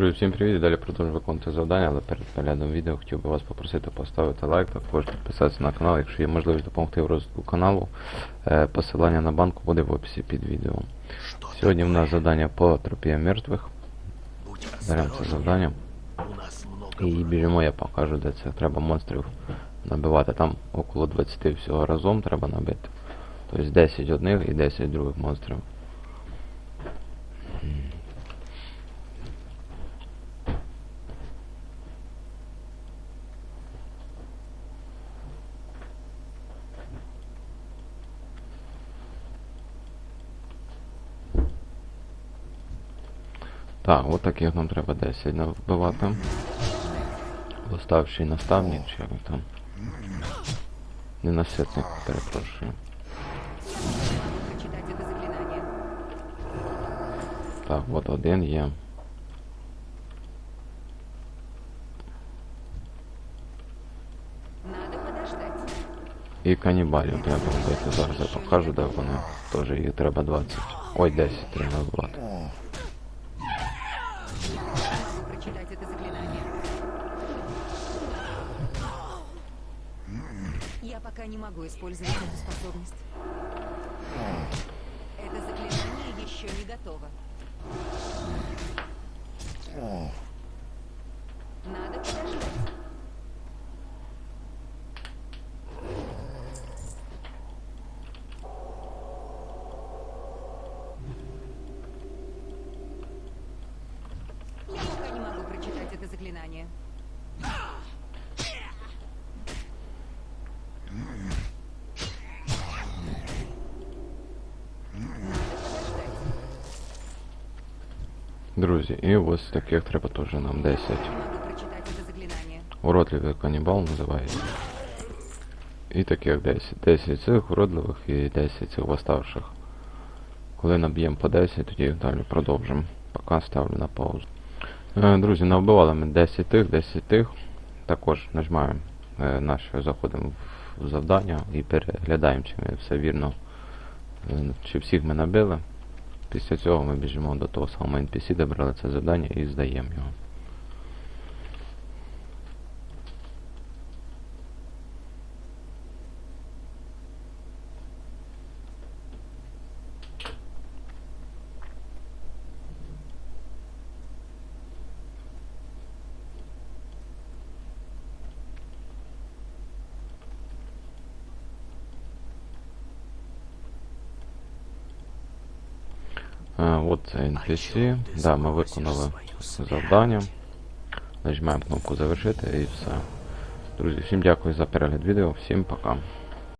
Друзі, всім привіт! Далі продовжую виконувати завдання, але перед переглядом відео хотів би вас попросити поставити лайк, також підписатися на канал, якщо є можливість допомогти в розвитку каналу. Е, Посилання на банку буде в описі під відео. Сьогодні в нас завдання по тропі мертвих. Беремо це завдання і біжимо, я покажу, де це треба монстрів набивати. Там около 20 всього разом треба набити. Тобто 10 одних і 10 других монстрів. Так, от таких нам треба 10 вбивати. Оставший наставник, чи як там. Ненаситник, перепрошую. Так, от один є. І канібалів треба вбити. Зараз я покажу, де вони. Теж їх треба 20. Ой, 10 треба вбивати. Пока не могу использовать эту способность. Это заклинание еще не готово. Надо подождать. Я пока не могу прочитать это заклинание. Друзі, і ось таких треба теж нам 10. Не могу прочитать это заклинание. Уродливий канібал називається. І таких 10. 10 цих уродливих і 10 цих восставших. Коли наб'ємо по 10, тоді далі продовжимо. Поки ставлю на паузу. Е, Друзі, навбивали ми 10 тих, 10 тих. Також нажимаємо е, наше, заходимо в завдання і переглядаємо, чи ми все вірно, е, чи всіх ми набили. Після цього ми біжимо до того самого NPC, де брали це завдання і здаємо його. От це NPC. Да, ми виконали завдання. Нажимаємо кнопку завершити і все. Друзі, всім дякую за перегляд відео, всім пока.